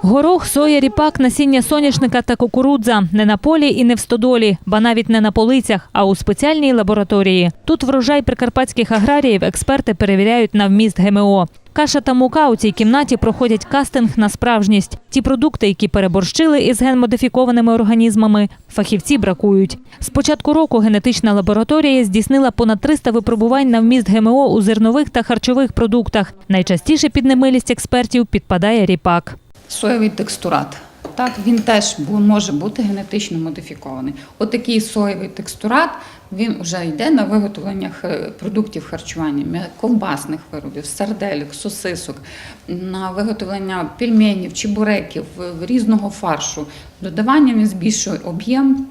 Горох, соя, ріпак, насіння соняшника та кукурудза не на полі і не в стодолі, ба навіть не на полицях, а у спеціальній лабораторії. Тут врожай прикарпатських аграріїв експерти перевіряють на вміст ГМО. Каша та мука у цій кімнаті проходять кастинг на справжність. Ті продукти, які переборщили із генмодифікованими організмами, фахівці бракують. З початку року генетична лабораторія здійснила понад 300 випробувань на вміст ГМО у зернових та харчових продуктах. Найчастіше під немилість експертів підпадає ріпак. Соєвий текстурат. Так, він теж може бути генетично модифікований. Отакий соєвий текстурат він вже йде на виготовлення продуктів харчування, ковбасних виробів, сарделек, сосисок, на виготовлення пельменів, чебуреків, різного фаршу. Додаванням він збільшує об'єм,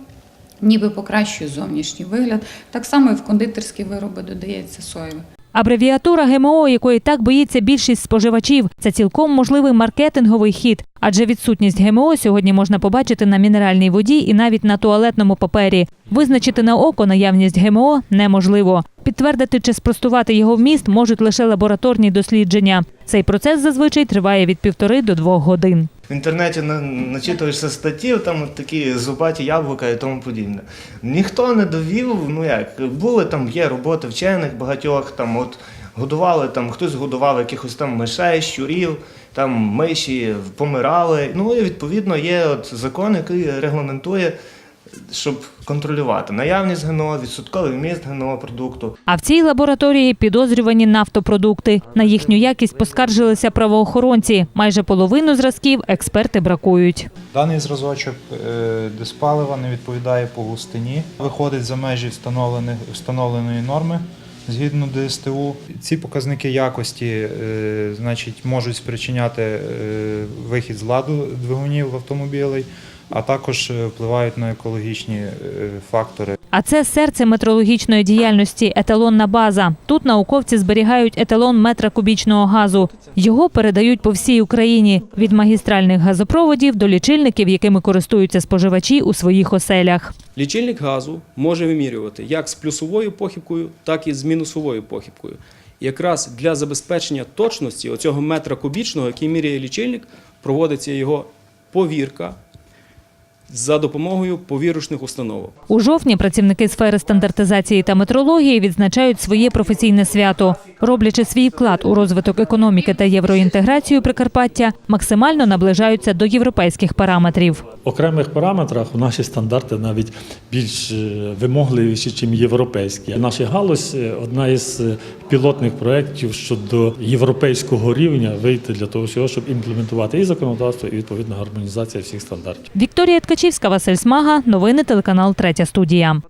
ніби покращує зовнішній вигляд. Так само і в кондитерські вироби додається соєвий. Абревіатура ГМО, якої так боїться більшість споживачів, це цілком можливий маркетинговий хід, адже відсутність ГМО сьогодні можна побачити на мінеральній воді і навіть на туалетному папері. Визначити на око наявність ГМО неможливо. Підтвердити чи спростувати його вміст можуть лише лабораторні дослідження. Цей процес зазвичай триває від півтори до двох годин. В інтернеті на- начитуєшся статтів, там такі зубаті яблука і тому подібне. Ніхто не довів, ну як, були там, є роботи вчених багатьох, там от годували, там хтось годував якихось там мишей, щурів, там миші помирали. Ну і відповідно є от закон, який регламентує, щоб контролювати наявність ГНО, відсотковий вміст ГНО продукту. А в цій лабораторії підозрювані нафтопродукти. На їхню якість поскаржилися правоохоронці. Майже половину зразків експерти бракують. Даний зразочок е, диспалива не відповідає по густині, виходить за межі встановлених- встановленої норми згідно ДСТУ. Ці показники якості е, значить, можуть спричиняти е, вихід з ладу двигунів автомобілей, а також е, впливають на екологічні е, фактори. А це серце метрологічної діяльності еталонна база. Тут науковці зберігають еталон метра кубічного газу. Його передають по всій Україні від магістральних газопроводів до лічильників, якими користуються споживачі у своїх оселях. Лічильник газу може вимірювати як з плюсовою похибкою, так і з мінусовою похибкою. Якраз для забезпечення точності оцього метра кубічного, який міряє лічильник, проводиться його повірка за допомогою повірочних установок. У жовтні працівники сфери стандартизації та метрології відзначають своє професійне свято. Роблячи свій вклад у розвиток економіки та євроінтеграцію Прикарпаття, максимально наближаються до європейських параметрів. В окремих параметрах наші стандарти навіть більш е, вимогливіші, ніж європейські. Наша галузь одна із е, пілотних проєктів щодо європейського рівня вийти для того, всього, щоб імплементувати і законодавство, і відповідна гармонізація всіх стандартів. Вікторія Ткачівська, Василь Смага. Новини телеканал Третя студія.